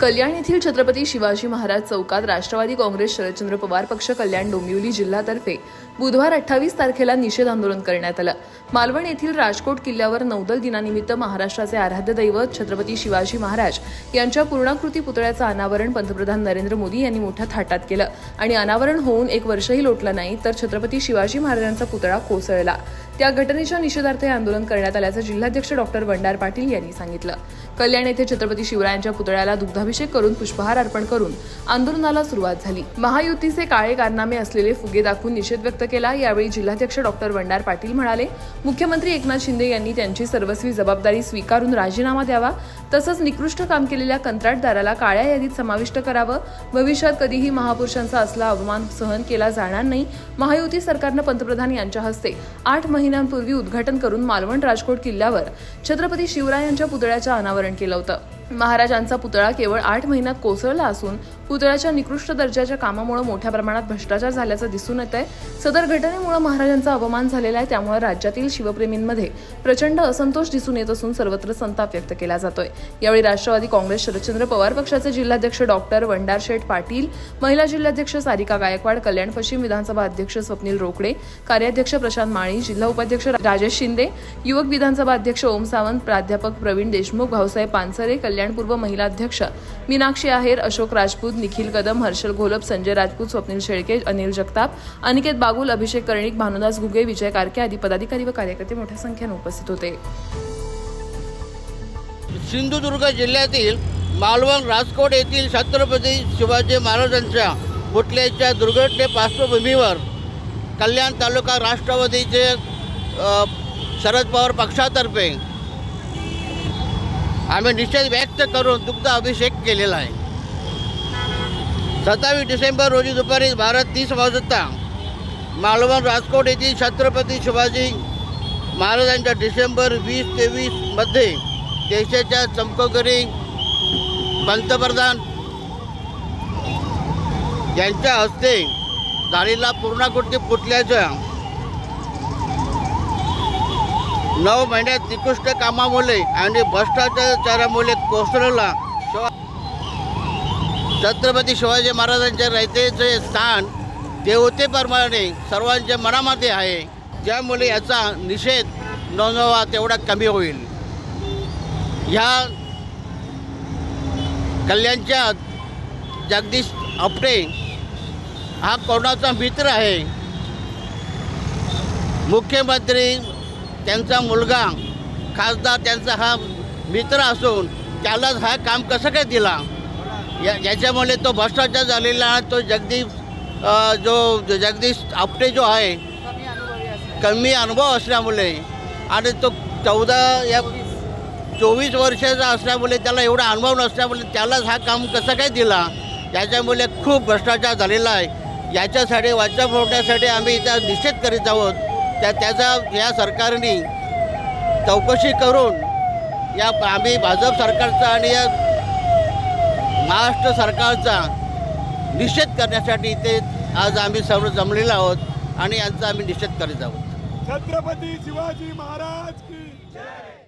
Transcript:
कल्याण येथील छत्रपती शिवाजी महाराज चौकात राष्ट्रवादी काँग्रेस शरदचंद्र पवार पक्ष कल्याण डोंबिवली जिल्हातर्फे बुधवार अठ्ठावीस तारखेला निषेध आंदोलन करण्यात आलं. मालवण येथील राजकोट किल्ल्यावर नौदल दिनानिमित्त महाराष्ट्राचे आराध्य दैवत छत्रपती शिवाजी महाराज यांच्या पूर्णाकृती पुतळ्याचं अनावरण पंतप्रधान नरेंद्र मोदी यांनी मोठ्या थाटात केलं. आणि अनावरण होऊन एक वर्षही लोटलं नाही तर छत्रपती शिवाजी महाराजांचा पुतळा कोसळला. त्या घटनेच्या निषेधार्थ हे आंदोलन करण्यात आल्याचं जिल्हाध्यक्ष डॉक्टर बंडार पाटील यांनी सांगितलं. कल्याण येथे छत्रपती शिवरायांच्या पुतळ्याला दुग्धाभिषेक करून पुष्पहार अर्पण करून आंदोलनाला सुरुवात झाली. महायुतीचे काळे कारनामे असलेले फुगे दाखवून निषेध व्यक्त केला यावेळी जिल्हाध्यक्ष डॉक्टर बंडार पाटील म्हणाले मुख्यमंत्री एकनाथ शिंदे यांनी त्यांची सर्वस्वी जबाबदारी स्वीकारून राजीनामा द्यावा. तसंच निकृष्ट काम केलेल्या कंत्राटदाराला काळ्या यादीत समाविष्ट करावं. भविष्यात कधीही महापुरुषांचा असला अवमान सहन केला जाणार नाही. महायुती सरकारनं पंतप्रधान यांच्या हस्ते आठ महिन्यांपूर्वी उद्घाटन करून मालवण राजकोट किल्ल्यावर छत्रपती शिवरायांच्या पुतळ्याचं अनावरण केलं होतं. महाराजांचा पुतळा केवळ आठ महिन्यात कोसळला असून पुतळ्याच्या निकृष्ट दर्जाच्या कामामुळे मोठ्या प्रमाणात भ्रष्टाचार झाल्याचं दिसून येत आहे सदर घटनेमुळे महाराजांचा अवमान झालेला आहे त्यामुळे राज्यातील शिवप्रेमींमध्ये प्रचंड असंतोष दिसून येत असून सर्वत्र संताप व्यक्त केला जातोय. यावेळी राष्ट्रवादी काँग्रेस शरदचंद्र पवार पक्षाचे जिल्हाध्यक्ष डॉक्टर वंडार शेठ पाटील महिला जिल्हाध्यक्ष सारिका गायकवाड कल्याण पश्चिम विधानसभा अध्यक्ष स्वप्नील रोकडे कार्याध्यक्ष प्रशांत माळी जिल्हा उपाध्यक्ष राजेश शिंदे युवक विधानसभा अध्यक्ष ओम सावंत प्राध्यापक प्रवीण देशमुख भाऊसाहेब पानसरे कल्याणपूर्व महिला अध्यक्ष मीनाक्षी आहेर अशोक राजपूत निखिल कदम हर्षल घोलप संजय राजपूत स्वप्नील शेळके अनिल जगताप अनिकेत बागुल अभिषेक कर्णिक भानुदास घुगे विजय कारके आदी पदाधिकारी व कार्यकर्ते मोठ्या संख्येने उपस्थित होते. सिंधुदुर्ग जिल्ह्यातील मालवण राजकोट येथील छत्रपती शिवाजी महाराजांच्या पुतल्याच्या दुर्घटने पार्श्वभूमीवर कल्याण तालुका राष्ट्रवादीचे शरद पवार पक्षातर्फे आम्ही निषेध व्यक्त करून दुग्ध अभिषेक केलेला आहे. सत्तावीस डिसेंबर रोजी दुपारी भारत तीस वाजता मालवण राजकोट येथील छत्रपती शिवाजी महाराजांच्या डिसेंबर वीस तेवीसमध्ये देशाच्या चमकोगरी पंतप्रधान यांच्या हस्ते झालेला पूर्णाकृती पुतल्याच्या नऊ महिन्यात निकृष्ट कामामुळे आणि भ्रष्टाचारामुळे कोसळला. छत्रपती शिवाजी महाराजांच्या रयतेचे स्थान देवतेप्रमाणे सर्वांच्या मनामध्ये आहे. ज्यामुळे याचा निषेध नोंदवा तेवढा कमी होईल. ह्या कल्याणच्या जगदीश आपटे हा कोणाचा मित्र आहे? मुख्यमंत्री त्यांचा मुलगा खासदार त्यांचा हा मित्र असून त्यालाच हा काम कसं काय दिला? या याच्यामुळे तो भ्रष्टाचार झालेला तो जगदीश जो जो जगदीश आपटे जो आहे कमी अनुभव असल्यामुळे आणि तो चौदा या चोवीस वर्षाचा असल्यामुळे त्याला एवढा अनुभव नसल्यामुळे त्यालाच हा काम कसं काय दिला? याच्यामुळे खूप भ्रष्टाचार झालेला आहे. याच्यासाठी वाचा फोडण्यासाठी आम्ही इथं निषेध करीत आहोत. त्या त्याचा या सरकारने चौकशी करून या आम्ही भाजप सरकारचा आणि या महाराष्ट्र सरकारचा निषेध करण्यासाठी ते आज आम्ही सर्व जमलेलो आहोत आणि यांचा आम्ही निषेध करीत आहोत. छत्रपती शिवाजी महाराज की जय.